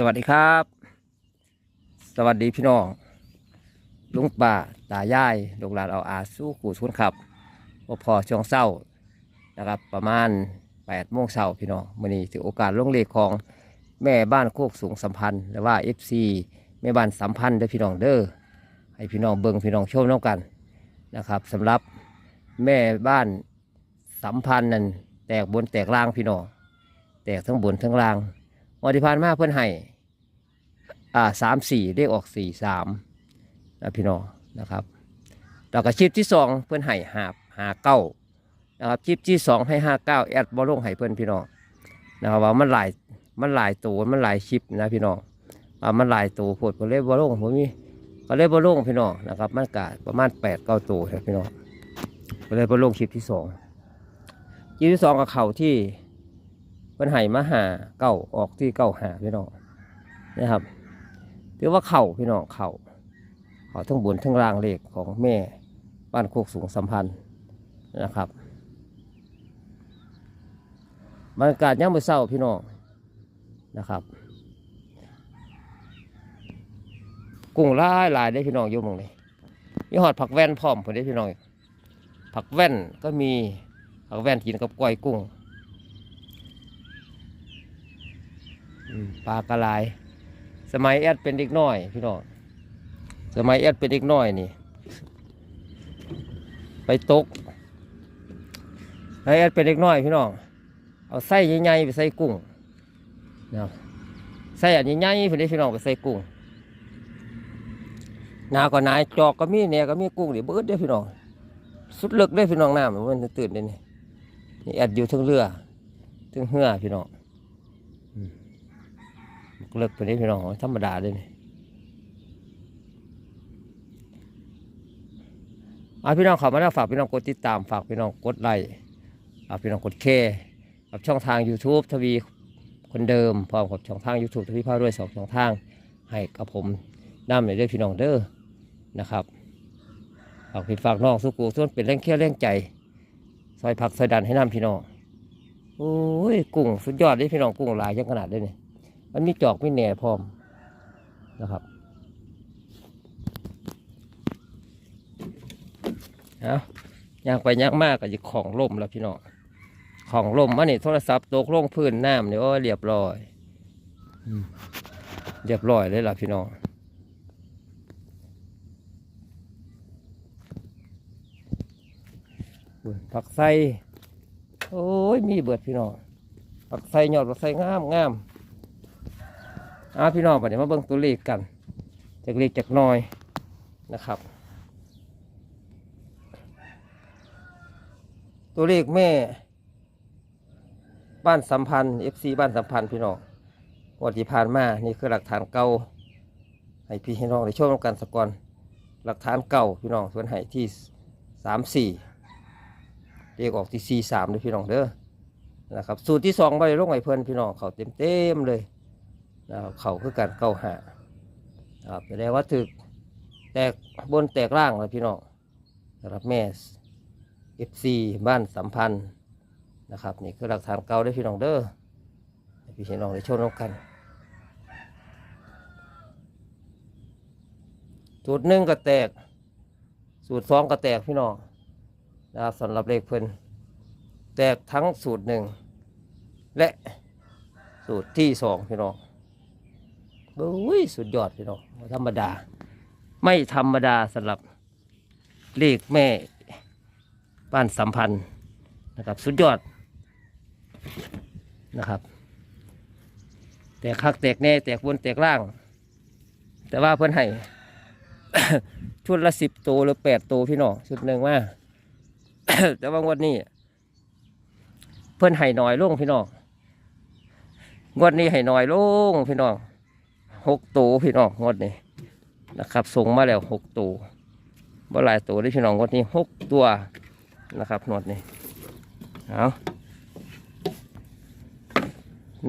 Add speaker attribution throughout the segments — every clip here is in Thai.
Speaker 1: สวัสดีครับ สวัสดีพี่น้องลุงป่าตายายลูกหลานเอาอาสู้ขู่ชุนขับพอพอช่วงเศร้านะครับ ประมาณ8โมงเช้าพี่น้องวันนี้ถือโอกาสลงเลขของแม่บ้านโคกสูงสัมพันธ์หรือว่า FC แม่บ้านสัมพันธ์เด้อพี่น้องเด้อให้พี่น้องเบิ่งพี่น้องชมน้องกันนะครับสำหรับแม่บ้านสัมพันธ์นั่นแตกบนแตกล่างพี่น้องแตกทั้งบนทั้งล่างวันที่ผ่านมาเพื่อนให้ อ่าสามสี่เลขออกสี่สามนะพี่น้องนะครับแล้วก็ชิปที่สองเพื่อนให้หาหาเก้านะครับชิปที่สองให้ห้าเก้าแอดบอลลงให้เพื่อนพี่น้องนะครับว่ามันหลายมันหลายตัวมันหลายชิปนะพี่น้องว่ามันหลายตัวโพดก็เลยบอลลงผมมีก็เลยบอลลงพี่น้องนะครับมันกะประมาณแปดเก้าตัวครับพี่น้องก็เลยบอลลงชิปที่สองชิปที่สองกับเข่าที่เพิ่อนให้มาหาเก้าออกที่เก้าหาพี่น้องนะครับ ถือว่าเข่าพี่น้องเข่าเข่าทั้งบนทั้งล่างเลขของแม่บ้านโคกสูงสัมพันธ์นะครับบรรยากาศย่ามมื้อเช้าพี่น้องนะครับ กุ้งลายลายได้พี่น้องอยู่มองนี้มีหอดผักแว่นพร้อมผมได้พี่น้อง ผักแว่นก็มีผักแว่นกินกับก้อยกุ้งปลากระลาย สมัยแอดเป็นเด็กน้อยพี่น้องสมัยแอดเป็นเด็กน้อยนี่ ไปตกไอแอดเป็นเด็กน้อยพี่น้องเอาไส้ใหญ่ๆไปใส่กุ้งนะไส้อันใหญ่ๆพี่พี่น้องไปใส่กุ้งหนาก็นายจอกก็มีเนี่ยก็มีกุ้งเดี๋ยวเบิดเด้พี่น้องสุดเลึกเด้พี่น้องน้ำมันตื่นเด้นี่แอดอยู่ทั้งเรือทั้งเหือพี่น้อง เลิกไปได้พี่น้องธรรมดาเลยนี่อาพี่น้องขับมาแล้วฝากพี่น้องกดติดตามฝากพี่น้องกดไลค์ฝากพี่น้องกดแชร์กับช่องทาง YouTube ทวีคนเดิมพร้อมกับช่องทาง YouTube ทวีภาคด้วยสองช่องทาง ให้กับผมนำเลยด้วยพี่น้องเด้อนะครับฝากพี่ฝากน้องสุกูส่วนเป็นแรงเคี้ยวแรงใจซอยผักซอยดันให้นำพี่น้องโอ้ยกุ้งสุดยอดเลยพี่น้องกุ้งหลายยังขนาดเลยนี่ มันมีจอกมีแหน่พร้อมนะครับเอาย่างไปย่างมากก็จะของล่มแล้วพี่น้องของล่มอันนี้โทรศัพท์ตกลงพื้นน้ำเนี่ยโอ้เรียบร้อยเรียบร้อยเลยล่ะพี่น้องผักไส้โอ้ยมีเบิดพี่น้องผักไส้ยอดผักไส้งามงาม อาพี่น้องเดี๋ยวมาเบิ่งตัวเลขกัน จากเลขจากน้อยนะครับ ตัวเลขแม่ บ้านสัมพันธ์ FC บ้านสัมพันธ์พี่น้องวันที่ผ่านมา นี่คือหลักฐานเก่าให้พี่ให้น้องได้ชมกันสกอนหลักฐานเก่าพี่น้องส่วนให้ที่สามสี่เลขออกที่สี่สามเลยพี่น้องเด้อนะครับ สูตรที่สองไปลงไห้เพิ่นพี่น้องเขาเต็มเต็มเลย เขาคือการเก้าหานะครับแสดงว่าถึกแตกบนแตกล่างเลยพี่น้องสำหรับแม่เอฟซีบ้านสัมพันธ์นะครับนี่คือหลักฐานเก่าได้พี่น้องเด้อให้พี่น้องได้ชนกัน สูตรหนึ่งก็แตก สูตรสองก็แตกพี่น้องนะครับสำหรับเลขเพิ่นแตกทั้งสูตรหนึ่งและสูตรที่สองพี่น้อง โอ้ยสุดยอดพี่น้องธรรมดา ไม่ธรรมดาสำหรับเลขแม่บ้านสัมพันธ์นะครับ สุดยอดนะครับ แตกคักแตกแน่แตกบนแตกล่าง แต่ว่าเพื่อนให้ ชุดละสิบตัวหรือแปดตัวพี่น้องชุดหนึ่งว่า แต่ว่างวดนี้ เพื่อนให้หน่อยลงพี่น้องงวดนี้ให้หน่อยลงพี่น้อง หกตัวพี่น้องงดนี้นะครับส่งมาแล้วหกตัวบ่หลายตัวได้พี่น้องงดนี้หกตัวนะครับงวดนี้เอา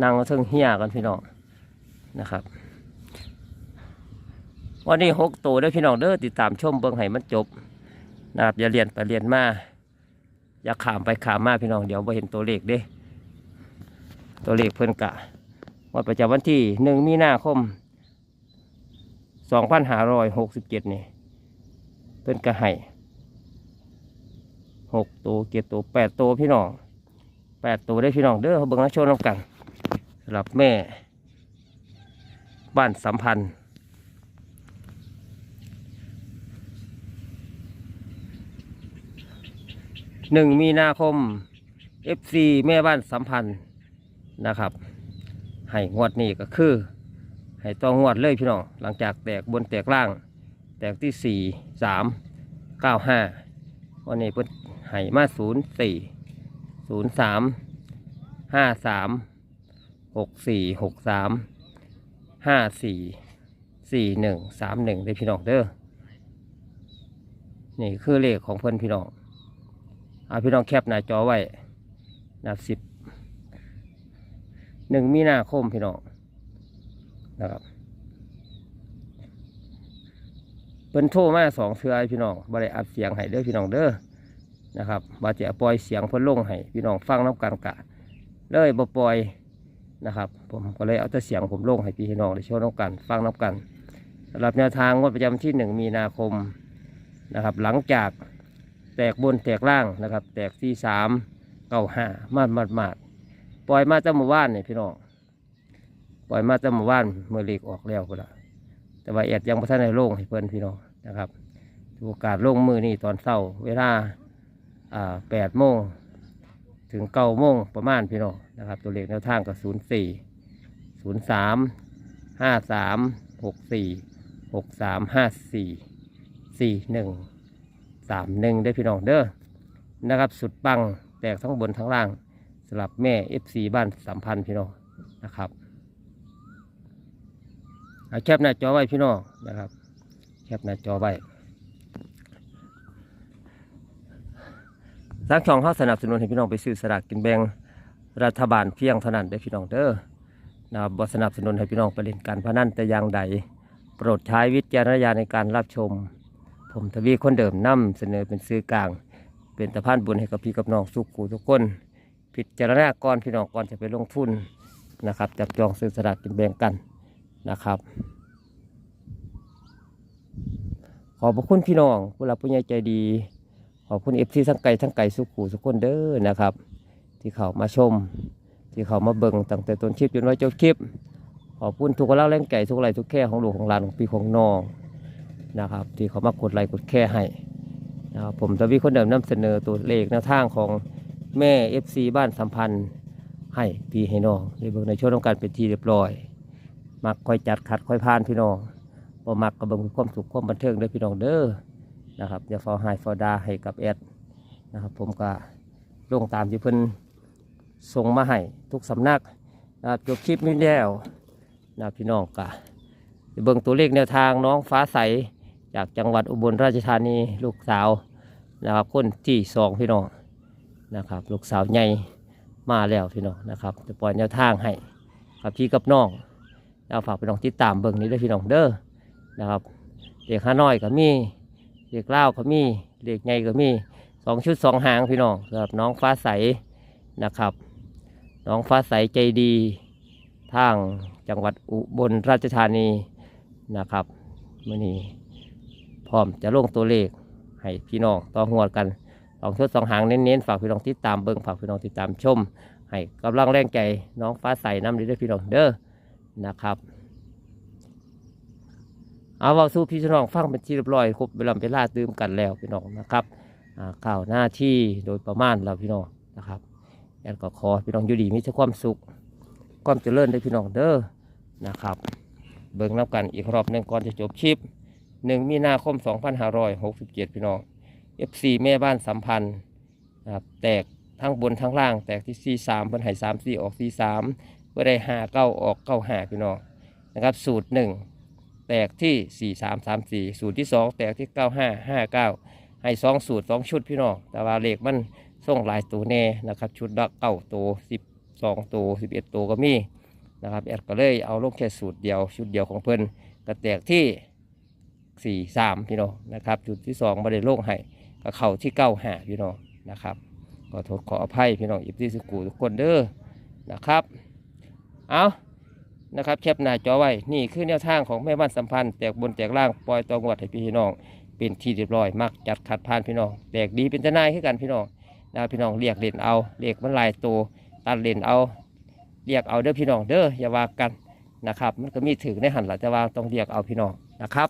Speaker 1: นั่งเทิงเฮียกันพี่น้องนะครับ วันนี้หกตัวได้พี่น้องเด้อติดตามชมเบิ้องให้มันจบนะครับอย่าเรียนไปเรียนมาอย่าขามไปขามมาพี่น้องเดี๋ยวไปเห็นตัวเลขเด้ ตัวเลขเพิ่อนกะ วดประจำวันที่หนึ่งมีนาคมสองพันห้าร้อยหกสิบเจ็ดนี่เป็นกระไห้หกตัวเจ็ดตัวแปดตัวพี่น้องแปดตัวได้พี่น้องเด้อเขาเบิ่งแล้วโชว์น้ำกันสำหรับแม่ บ้านสัมพันธ์หนึ่งมีนาคม FC แม่บ้านสัมพันธ์นะครับ ให้งวดนี้ก็คือให้ต้องงวดเลยพี่น้องหลังจากแตกบนแตกล่าง แตกที่สี่สามเก้าห้าวันนี้เพิ่นให้มาศูนย์สี่ศูนย์สามห้าสามหกสี่หกสามห้าสี่สี่หนึ่งสามหนึ่งได้พี่น้องเด้อนี่คือเลขของเพิ่นพี่น้องเอาพี่น้องแคปหน้าจอไว้นับสิบ หนึ่งมีนาคมพี่น้องนะครับเป็นโทรมาสองเทือพี่น้องบริอัดเสียงให้เด้อพี่น้องเด้อนะครับบาจะปล่อยเสียงเพิ่นลงให้พี่น้องฟังน้ำกันกะ เลยบ่ปล่อยนะครับ ผมก็เลยเอาแต่เสียงผมลงให้พี่น้องได้ชมน้ำกันฟังน้ำกันสำหรับแนวทางงวดประจำที่หนึ่งมีนาคมนะครับ หลังจากแตกบนแตกล่างนะครับ แตกที่สามเก้าห้ามาดมาดมาด ปล่อยมาตั้งหมู่บ้านนี่พี่น้องปล่อยมาตั้งหมู่บ้านเมื่อเลีกออกแล้วก็ละแต่ว่าแอดยังพระท่านในโล่งให้เพื่อนพี่น้องนะครับโอกาสลงมือนี่ตอนเช้าเวลาอ่าแปดโมงถึงเก้าโมงประมาณพี่น้องนะครับ ตัวเลขแนวทางก็ศูนย์สี่ศูนย์สามห้าสามหกสี่หกสามห้าสี่สี่หนึ่งสามหนึ่งได้พี่น้องเด้อนะครับ สุดปังแตกทั้งบนทั้งล่าง สลับแม่ FC บ้านสัมพันธ์พี่น้องนะครับเอาแคปหน้าจอไว้พี่น้องนะครับ แคปหน้าจอไว้ทางช่องเขาสนับสนุนให้พี่น้องไปซื้อสลากกินแบ่งรัฐบาลเพียงเท่านั้นได้พี่น้องเด้อนะครับบสนับสนุนให้พี่น้องไปเล่นการพนันแต่อย่างใด โปรดใช้วิจารณญาณในการรับชม ผมทวีคนเดิมนำเสนอเป็นซื้อกลาง เป็นตะพานบุญให้กับพี่กับน้องสุขูทุกคน พิจารณาก่อนพี่น้องก่อนจะไปลงทุนนะครับจับจองซื้อสลากกินแบ่งกันนะครับ ขอบพระคุณพี่น้องผู้รับผู้ใหญ่ใจดี ขอบคุณเอฟซีทั้งไก่ทั้งไก่สุขูทุกคนเด้อนะครับ ที่เขามาชม ที่เขามาเบิ่งตั้งแต่ต้นคลิปจนว่าจบคลิป ขอบคุณทุกกำลังแรงใจทุกไลทุกแค่ของหลวงของหลานของพี่ของน้องนะครับ ที่เขามากดไลค์กดแค่ให้นะครับผมทวีคนเดิมนำเสนอตัวเลขแนวทางของ แม่ FC บ้านสัมพันธ์ ให้พี่ให้น้องในเบิ่งในช่วงของการเป็นที่เรียบร้อย มักค่อยจัดขัดค่อยพานพี่น้องบ่มักกระเบิงความสุขความบันเทิงเด้อพี่น้องเด้อนะครับอย่าฟอหายฟอดาให้กับแอดนะครับ ผมก็ลงตามที่เพิ่นส่งมาให้ทุกสำนักนะครับจบคลิปนี้แล้วนะพี่น้องก็เบิ่งตัวเลขแนวทางน้องฟ้าใสจากจังหวัดอุบลราชธานีลูกสาวนะครับคนที่สองพี่น้อง นะครับลูกสาวใหญ่มาแล้วพี่น้องนะครับจะปล่อยแนวทางให้กับพี่กับน้องแล้วฝากพี่น้องติดตามเบิ่งนี้ด้วยพี่น้องเด้อนะครับเด็กห้าน้อยก็มีเด็กเล่าก็มีเด็กใหญ่ก็มีสองชุดสองหางพี่น้องสำหรับน้องฟ้าใสนะครับ น้องฟ้าใสใจดีทางจังหวัดอุบลราชธานีนะครับมื่อนี้พร้อมจะลงตัวเลขให้พี่น้องต่อหัวกัน สองชดสองหางเน้นๆฝากพี่น้องติดตามเบิ้งฝากพี่น้องติดตามชม ให้กำลังแรงใจน้องฟ้าใสน้ำดีด้วยพี่น้องเด้อนะครับเอาว่าสู้พี่น้องฟังเป็นที่เรียบร้อยครบเวลาเวลาดื่มกันแล้วพี่น้องนะครับข่าวหน้าที่โดยประมาณเราพี่น้องนะครับแอนก็ขอพี่น้องอยู่ดีมีแต่ความสุขความเจริญด้วยพี่น้องเด้อนะครับ เบิ่งนับกันอีกรอบหนึ่งก่อนจะจบคลิปหนึ่งมีนาคม 2567 พี่น้อง FC แม่บ้านสัมพันธ์นะครับแตกทั้งบนทั้งล่าง แตกที่43เพิ่นให้3 4ออก43เพื่อได้5 9ออก9 5พี่น้องนะครับสูตร 1 แตกที่ 4 3 3 4 สูตรที่ 2 แตกที่ 9 5 5 9 ให้ 2 สูตร 2 ชุดพี่น้องแต่ว่าเลขมันส่งหลายตัวแน่นะครับชุดละเก้าตัว12 ตัว 11 ตัวก็มีนะครับแอดก็เลยเอาลงแค่สูตรเดียวชุดเดียวของเพิ่นกระแตกที่สี่สามพี่น้องนะครับจุดที่สองบริโลกให้ ก็เข่าที่เก้าหาพี่น้องนะครับก็โทษขออภัยพี่น้องอิบที่สกูทุกคนเด้อนะครับ เอานะครับแคปหน้าจอไว้ นี่คือแนวทางของแม่บ้านสัมพันธ์แตกบนแตกล่างปล่อยตองวัดให้พี่น้อง เป็นที่เรียบร้อย มักจัดขัดผ่านพี่น้อง แตกดีเป็นทนายขึ้นกันพี่น้องนะพี่น้องเรียกเล่นเอาเรียกมันหลายตัวตัดเล่นเอา เรียกเอาเด้อพี่น้องเด้ออย่าว่ากันนะครับ มันก็มีถึงในหันหละแต่ว่าต้องเรียกเอาพี่น้องนะครับ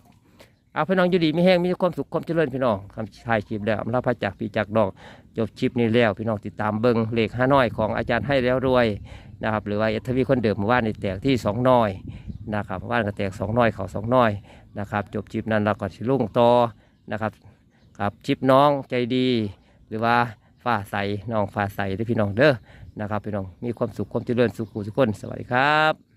Speaker 1: เอาพี่น้องอยู่ดีไม่แห้งมีความสุขความเจริญพี่น้องคำชายคลิปแล้วอำลาพระจากปีจากดอกจบคลิปนี้แล้วพี่น้องติดตามเบิ้งเลขห้าน้อยของอาจารย์ให้แล้วรวยนะครับหรือว่าเอทวีคนเดิมเมื่อว่านในแตกที่สองน้อยนะครับเมื่อว่านก็แตกสองน้อยเขาสองน้อยนะครับจบคลิปนั้นเราก็สิลุ่งต่อนะครับครับคลิปน้องใจดี หรือว่าฝ้าใสน้องฝ้าใสเด้อพี่น้องเด้อนะครับพี่น้องมีความสุขความเจริญสุขุทุกคนสวัสดีครับ